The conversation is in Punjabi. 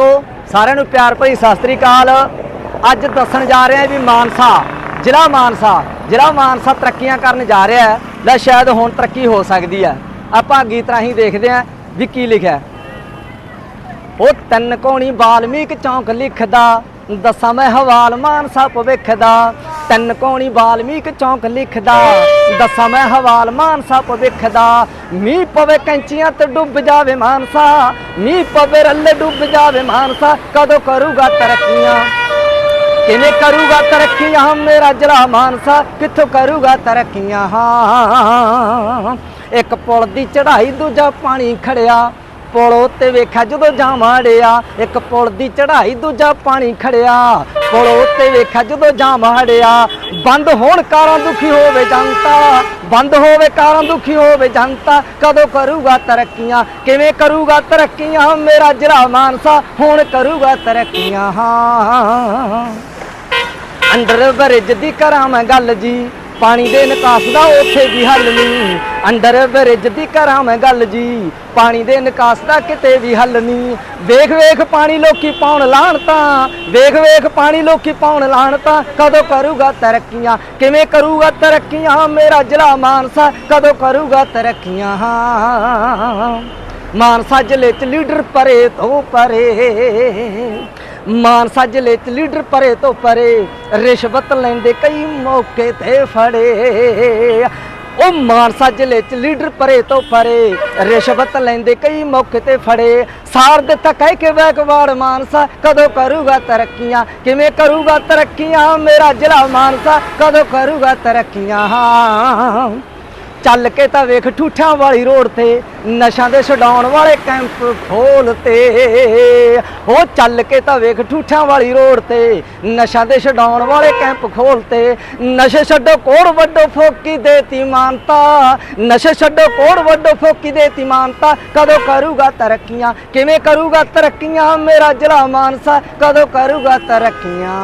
ਦੋਸਤੋ, ਸਾਰਿਆਂ ਨੂੰ ਪਿਆਰ ਭਰੀ ਸਤਿ ਸ੍ਰੀ ਅਕਾਲ। ਅੱਜ ਦੱਸਣ ਜਾ ਰਹੇ ਹਾਂ ਵੀ ਮਾਨਸਾ, ਜ਼ਿਲ੍ਹਾ ਮਾਨਸਾ ਜ਼ਿਲ੍ਹਾ ਮਾਨਸਾ ਤਰੱਕੀਆਂ ਕਰਨ ਜਾ ਰਿਹਾ ਹੈ। ਲੈ, ਸ਼ਾਇਦ ਹੁਣ ਤਰੱਕੀ ਹੋ ਸਕਦੀ ਹੈ। ਆਪਾਂ ਗੀਤ ਰਾਹੀਂ ਦੇਖਦੇ ਹਾਂ ਵੀ ਕੀ ਲਿਖਿਆ ਉਹ ਤਿੰਨ ਕੋਣੀ ਬਾਲਮੀਕ ਚੌਂਕ ਲਿਖਦਾ, ਦੱਸਾਂ ਮੈਂ ਹਵਾਲ ਮਾਨਸਾ ਭਵਿੱਖ ਦਾ ਤਿੰਨ ਕੋਣੀ ਬਾਲਮੀਕ ਚੌਂਕ ਲਿਖਦਾ, ਦੱਸਾਂ ਮੈਂ ਹਵਾਲ ਮਾਨਸਾ ਭਵਿੱਖ ਦਾ ਮੀਂਹ ਪਵੇ ਕੈਂਚੀਆਂ ਤੇ ਡੁੱਬ ਜਾਵੇ ਮਾਨਸਾ, ਮੀਂਹ ਪਵੇ ਰੱਲੇ ਡੁੱਬ ਜਾਵੇ ਮਾਨਸਾ, ਕਦੋਂ ਕਰੂਗਾ ਤਰੱਕੀਆਂ? ਕਿਵੇਂ ਕਰੂਗਾ ਤਰੱਕੀਆਂ? ਮੇਰਾ ਜਲਾ ਮਾਨਸਾ, ਕਿੱਥੋਂ ਕਰੂਗਾ ਤਰੱਕੀਆਂ? ਹਾਂ। ਇੱਕ ਪੁਲ ਦੀ ਚੜ੍ਹਾਈ, ਦੂਜਾ ਪਾਣੀ ਖੜਿਆ। ਪੁਲ ਉੱਤੇ ਵੇਖਿਆ, ਜਦੋਂ ਜਾਵਾੜਿਆ ਇੱਕ ਪੁਲ ਦੀ ਚੜ੍ਹਾਈ ਦੂਜਾ ਪਾਣੀ ਖੜਿਆ। ਪੁਲ ਉੱਤੇ ਵੇਖਿਆ, ਜਦੋਂ ਜਾਵਾੜਿਆ ਬੰਦ ਹੋਣ ਕਾਰਾਂ ਦੁਖੀ ਹੋਵੇ ਜਨਤਾ, ਬੰਦ ਹੋਵੇ ਕਾਰਾਂ ਦੁਖੀ ਹੋਵੇ ਜਨਤਾ, ਕਦੋਂ ਕਰੂਗਾ ਤਰੱਕੀਆਂ, ਕਿਵੇਂ ਕਰੂਗਾ ਤਰੱਕੀਆਂ? ਮੇਰਾ ਜਰਾ ਮਾਨਸਾ, ਹੁਣ ਕਰੂਗਾ ਤਰੱਕੀਆਂ। ਹਾਂ। ਅੰਡਰ ਬ੍ਰਿਜ ਦੀ ਕਰਾਂ ਮੈਂ ਗੱਲ ਜੀ। ਪਾਣੀ ਦੇ ਨਿਕਾਸ ਦਾ ਉੱਥੇ ਵੀ ਹੱਲ ਨਹੀਂ ਅੰਡਰ ਬ੍ਰਿਜ ਦੀ ਕਰਾਂ ਮੈਂ ਗੱਲ ਜੀ, ਪਾਣੀ ਦੇ ਨਿਕਾਸ ਦਾ ਕਿਤੇ ਵੀ ਹੱਲ ਨਹੀਂ ਵੇਖ ਵੇਖ ਪਾਣੀ ਲੋਕੀ ਪਾਉਣ ਲਾਣ ਤਾਂ, ਵੇਖ ਵੇਖ ਪਾਣੀ ਲੋਕੀ ਪਾਉਣ ਲਾਣ ਤਾਂ, ਕਦੋਂ ਕਰੂਗਾ ਤਰੱਕੀਆਂ? ਕਿਵੇਂ ਕਰੂਗਾ ਤਰੱਕੀਆਂ? ਮੇਰਾ ਜ਼ਿਲ੍ਹਾ ਮਾਨਸਾ, ਕਦੋਂ ਕਰੂਗਾ ਤਰੱਕੀਆਂ? ਮਾਨਸਾ ਜ਼ਿਲ੍ਹੇ ਚ ਲੀਡਰ ਪਰੇ ਤੋਂ ਪਰੇ। ਮਾਨਸਾ ਜ਼ਿਲ੍ਹੇ ਚ ਲੀਡਰ ਪਰੇ ਤੋਂ ਪਰੇ ਰਿਸ਼ਵਤ ਲੈਂਦੇ ਕਈ ਮੌਕੇ ਤੇ ਫੜੇ। ਉਹ ਮਾਨਸਾ ਜ਼ਿਲ੍ਹੇ ਚ ਲੀਡਰ ਪਰੇ ਤੋਂ ਪਰੇ ਰਿਸ਼ਵਤ ਲੈਂਦੇ ਕਈ ਮੌਕੇ ਤੇ ਫੜੇ। ਸਾਰ ਦਿੱਤਾ ਕਹਿ ਕੇ ਬੈਕਵਾੜ ਮਾਨਸਾ, ਕਦੋਂ ਕਰੂਗਾ ਤਰੱਕੀਆਂ? ਕਿਵੇਂ ਕਰੂਗਾ ਤਰੱਕੀਆਂ? ਮੇਰਾ ਜ਼ਿਲ੍ਹਾ ਮਾਨਸਾ, ਕਦੋਂ ਕਰੂਗਾ ਤਰੱਕੀਆਂ? ਚੱਲ ਕੇ ਤਾਂ ਵੇਖ ਠੂਠਾਂ ਵਾਲੀ ਰੋਡ ਤੇ ਨਸ਼ਾ ਦੇ ਛਡਾਉਣ ਵਾਲੇ ਕੈਂਪ ਖੋਲਤੇ ਉਹ ਚੱਲ ਕੇ ਤਾਂ ਵੇਖ ਠੂਠਾਂ ਵਾਲੀ ਰੋਡ ਤੇ ਨਸ਼ਾ ਦੇ ਛਡਾਉਣ ਵਾਲੇ ਕੈਂਪ ਖੋਲਤੇ ਨਸ਼ੇ ਛੱਡੋ ਕੋੜ ਵੱਡੋ ਫੋਕੀ ਦੇਤੀ ਮਾਨਤਾ। ਨਸ਼ੇ ਛੱਡੋ ਕੋੜ ਵੱਡੋ ਫੋਕੀ ਦੇਤੀ ਮਾਨਤਾ। ਕਦੋਂ ਕਰੂਗਾ ਤਰੱਕੀਆਂ? ਕਿਵੇਂ ਕਰੂਗਾ ਤਰੱਕੀਆਂ? ਮੇਰਾ ਜ਼ਿਲ੍ਹਾ ਮਾਨਸਾ ਕਦੋਂ ਕਰੂਗਾ ਤਰੱਕੀਆਂ?